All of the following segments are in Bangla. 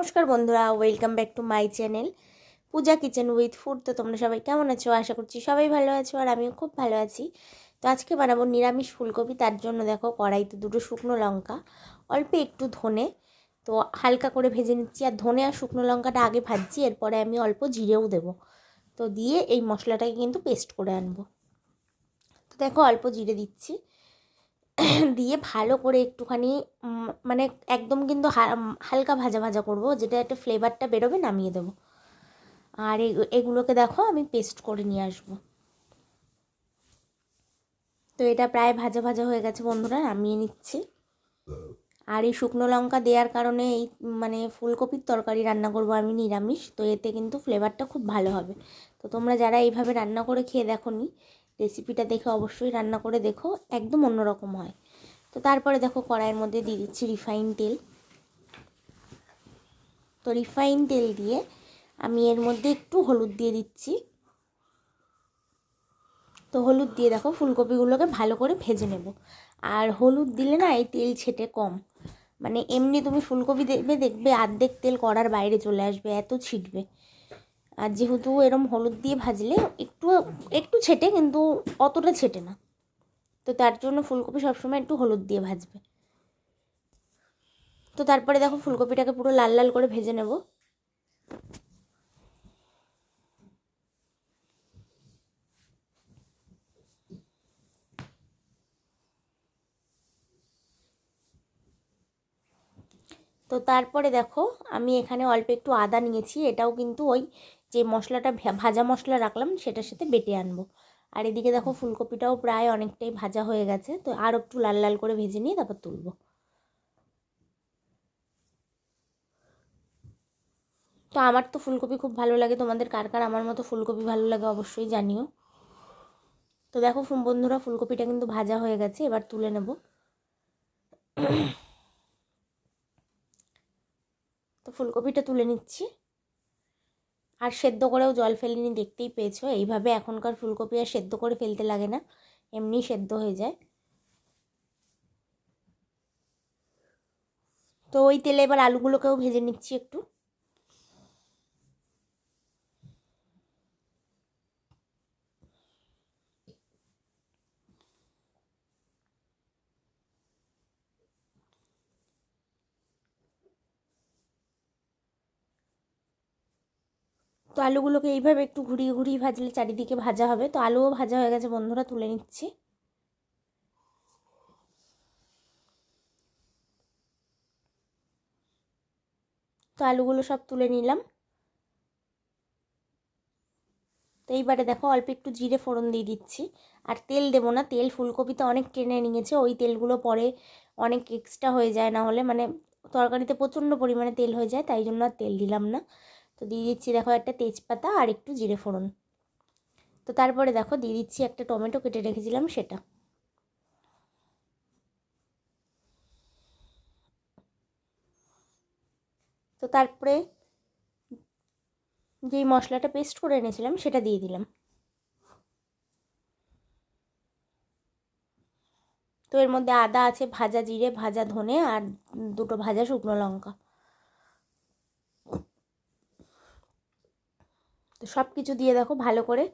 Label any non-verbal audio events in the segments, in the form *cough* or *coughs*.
নমস্কার বন্ধুরা welcome back to my channel Puja kitchen with food তো তোমরা সবাই কেমন আছো? আশা করছি সবাই ভালো আছো আর আমিও খুব ভালো আছি। তো আজকে বানাবো নিরামিষ ফুলকপি, তার জন্য দেখো কড়াইতে দুটো শুকনো লঙ্কা, অল্প একটু ধনে। তো হালকা করে ভেজে নিচ্ছি আর ধনে আর শুকনো লঙ্কাটা আগে ভাজছি, এরপরে আমি অল্প জিরেও দেবো। তো দিয়ে এই মশলাটাকে কিন্তু পেস্ট করে আনব। তো দেখো অল্প জিরে দিচ্ছি। *coughs* দিয়ে ভালো করে একটুখানি মানে একদম কিন্তু হালকা ভাজা ভাজা করব। যেটা একটা ফ্লেভারটা বেরোবে নামিয়ে দেবো। আর এগুলোকে দেখো আমি পেস্ট করে নিয়ে আসব। তো এটা প্রায় ভাজা ভাজা হয়ে গেছে বন্ধুরা, নামিয়ে নিচ্ছি। আর এই শুকনো লঙ্কা দেওয়ার কারণে এই মানে ফুলকপির তরকারি রান্না করব আমি নিরামিষ, তো এতে কিন্তু ফ্লেভারটা খুব ভালো হবে। তো তোমরা যারা এইভাবে রান্না করে খেয়ে দেখো নি রেসিপিটা দেখে অবশ্যই রান্না করে দেখো, একদম অন্যরকম হয়। তো তারপরে দেখো কড়াইয়ের মধ্যে দিয়ে দিচ্ছি রিফাইন তেল। তো রিফাইন তেল দিয়ে আমি এর মধ্যে একটু হলুদ দিয়ে দিচ্ছি। তো হলুদ দিয়ে দেখো ফুলকপিগুলোকে ভালো করে ভেজে নেব। আর হলুদ দিলে না এই তেল ছেটে কম। মানে এমনি তুমি ফুলকপি দেখবে দেখবে আর্ধেক তেল কড়ার বাইরে চলে আসবে, এত ছিটবে। আর যেহেতু এরম হলুদ দিয়ে ভাজলে একটু একটু ছেটে কিন্তু অতটা ছেটে না। তো তার জন্য ফুলকপি সবসময় একটু হলুদ দিয়ে ভাজবে। তো তারপরে দেখো ফুলকপিটাকে পুরো লাল লাল করে ভেজে নেব। তো তারপরে দেখো আমি এখানে অল্প একটু আদা নিয়েছি, এটাও কিন্তু ওই যে মশলাটা ভাজা মশলা রাখলাম সেটার সাথে বেটে আনব। আর এদিকে দেখো ফুলকপিটাও প্রায় অনেকটাই ভাজা হয়ে গেছে তো আর একটু লাল লাল করে ভেজে নিয়ে তারপর তুলবো। তো আমার তো ফুলকপি খুব ভালো লাগে তোমাদের কার কার আমার মতো ফুলকপি ভালো লাগে অবশ্যই জানিও। তো দেখো বন্ধুরা ফুলকপিটা কিন্তু ভাজা হয়ে গেছে এবার তুলে নেব। তো ফুলকপিটা তুলে নিচ্ছি। আর সেদ্ধ করেও জল ফেলিনি, দেখতেই পেয়েছ? এইভাবে এখনকার ফুলকপি আর সেদ্ধ করে ফেলতে লাগে না, এমনি সেদ্ধ হয়ে যায়। তো ওই তেলে এবার আলুগুলোকেও ভেজে নিচ্ছি একটু। তো আলুগুলোকে এইভাবে একটু ঘুরিয়ে ঘুরিয়ে ভাজলে চারিদিকে ভাজা হবে। তো আলুও ভাজা হয়ে গেছে, বন্ধুরা তুলে নিচ্ছি। তো আলুগুলো সব তুলে নিলাম। তো এইবারে দেখো অল্প একটু জিরে ফোড়ন দিয়ে দিচ্ছি। আর তেল দেবো না, তেল ফুলকপিতে অনেক টেনে নিয়েছে, ওই তেলগুলো পরে অনেক এক্সট্রা হয়ে যায় না হলে। মানে তরকারিতে প্রচণ্ড পরিমাণে তেল হয়ে যায়, তাই জন্য আর তেল দিলাম না। তো দিয়ে দিচ্ছি দেখো একটা তেজপাতা আর একটু জিরে ফোড়ন। তো তারপরে দেখো দিয়ে দিচ্ছি একটা টমেটো কেটে রেখেছিলাম সেটা। তো তারপরে যেই মশলাটা পেস্ট করে এনেছিলাম সেটা দিয়ে দিলাম। তো এর মধ্যে আদা আছে, ভাজা জিরে, ভাজা ধনে আর দুটো ভাজা শুকনো লঙ্কা। তো সব কিছু দিয়ে দেখো ভালো করে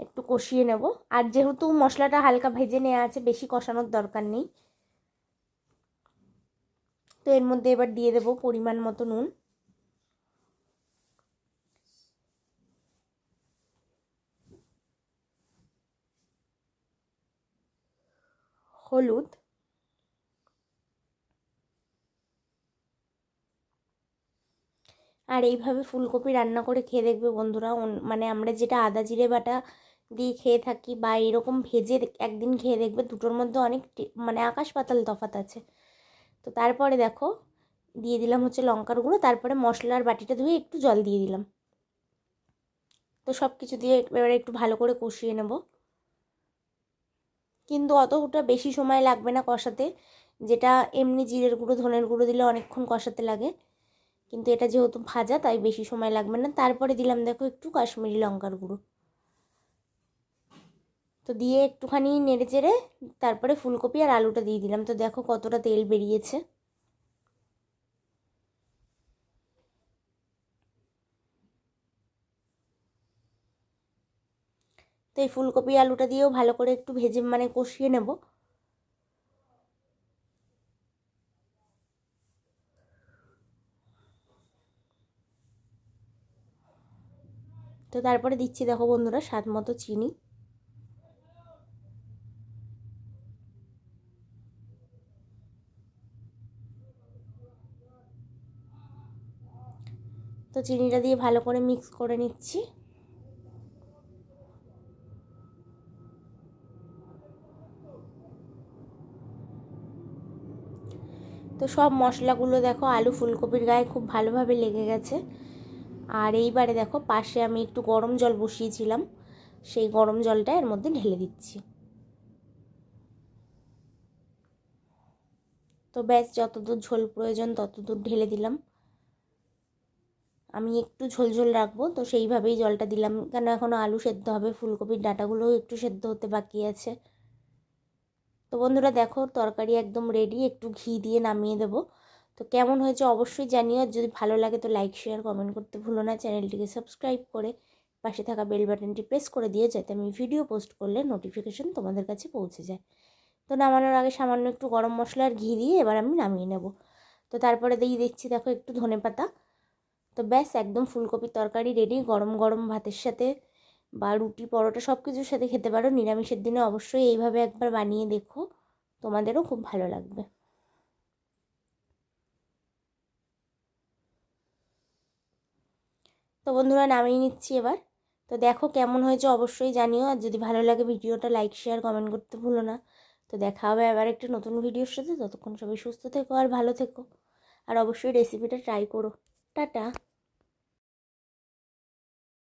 একটু কষিয়ে নেব। আর যেহেতু মশলাটা হালকা ভেজে নেওয়া আছে, বেশি কষানোর দরকার নেই। তো এর মধ্যে এবার দিয়ে দেবো পরিমাণ মতো নুন। হলুদ। আর এইভাবে ফুলকপি রান্না করে খেয়ে দেখবে বন্ধুরা মানে আমরা যেটা আদা জিরে বাটা দিয়ে খেয়ে থাকি বা এরকম ভেজে একদিন খেয়ে দেখবে দুটোর মধ্যে অনেক মানে আকাশ পাতাল তফাৎ আছে। তো তারপরে দেখো, দিয়ে দিলাম হচ্ছে লঙ্কার গুঁড়ো, তারপরে মশলার বাটিটা ধুয়ে একটু জল দিয়ে দিলাম। তো সব কিছু দিয়ে এবারে একটু ভালো করে কষিয়ে নেব। কিন্তু অতটা বেশি সময় লাগবে না কষাতে, যেটা এমনি জিরের গুঁড়ো, ধনের গুঁড়ো দিলে অনেকক্ষণ কষাতে লাগে। কিন্তু এটা যেহেতু ভাজা, তাই বেশি সময় লাগবে না। তারপরে দিলাম, দেখো, একটু কাশ্মীরি লঙ্কার গুঁড়ো। তো দিয়ে একটুখানি নেড়ে চেড়ে তারপরে ফুলকপি আর আলুটা দিয়ে দিলাম। তো দেখো কতটা তেল বেরিয়েছে। তো এই ফুলকপি আলুটা দিয়েও ভালো করে একটু ভেজে মানে কষিয়ে নেব। তো তারপরে দিচ্ছি দেখো বন্ধুরা, স্বাদ মতো চিনি। তো চিনিটা দিয়ে ভালো করে মিক্স করে নিচ্ছি। তো সব মশলাগুলো দেখো, আলু ফুলকপির গায়ে খুব ভালোভাবে লেগে গেছে। আর এইবারে দেখো পাশে আমি একটু গরম জল বসিয়েছিলাম, সেই গরম জলটা এর মধ্যে ঢেলে দিচ্ছি। তো ব্যাস, যতদূর ঝোল প্রয়োজন ততদূর ঢেলে দিলাম। আমি একটু ঝোলঝোল রাখব, তো সেইভাবেই জলটা দিলাম। কেন এখনও আলু সেদ্ধ হবে, ফুলকপির ডাঁটাগুলোও একটু সেদ্ধ হতে বাকি আছে। তো বন্ধুরা দেখো, তরকারি একদম রেডি একটু ঘি দিয়ে নামিয়ে দেবো। তো কেমন হয়েছে অবশ্যই জানিও। যদি ভালো লাগে তো লাইক শেয়ার কমেন্ট করতে ভুলো না। চ্যানেলটিকে সাবস্ক্রাইব করে পাশে থাকা বেল বাটনটি প্রেস করে দিয়ে যাতে আমি ভিডিও পোস্ট করলে নোটিফিকেশন তোমাদের কাছে পৌঁছে যায়। তো নামানোর আগে সামান্য একটু গরম মশলা আর ঘি দিয়ে এবার আমি নামিয়ে নেব। তো তারপরে দিয়ে দেখছি দেখো একটু ধনে পাতা। তো ব্যাস, একদম ফুলকপির তরকারি রেডি গরম গরম ভাতের সাথে বা রুটি, পরোটা সব কিছুর সাথে খেতে পারো। নিরামিষের দিনে অবশ্যই এইভাবে একবার বানিয়ে দেখো, তোমাদেরও খুব ভালো লাগবে। তো বন্ধুরা নামিয়ে নিচ্ছি এবার। তো দেখো কেমন হয়েছে অবশ্যই জানিও, আর যদি ভালো লাগে ভিডিওটা লাইক শেয়ার কমেন্ট করতে ভুলো না। তো দেখা হবে আবার একটা নতুন ভিডিওর সাথে। ততক্ষণ সবাই সুস্থ থেকো আর ভালো থেকো। আর অবশ্যই রেসিপিটা ট্রাই করো। টাটা।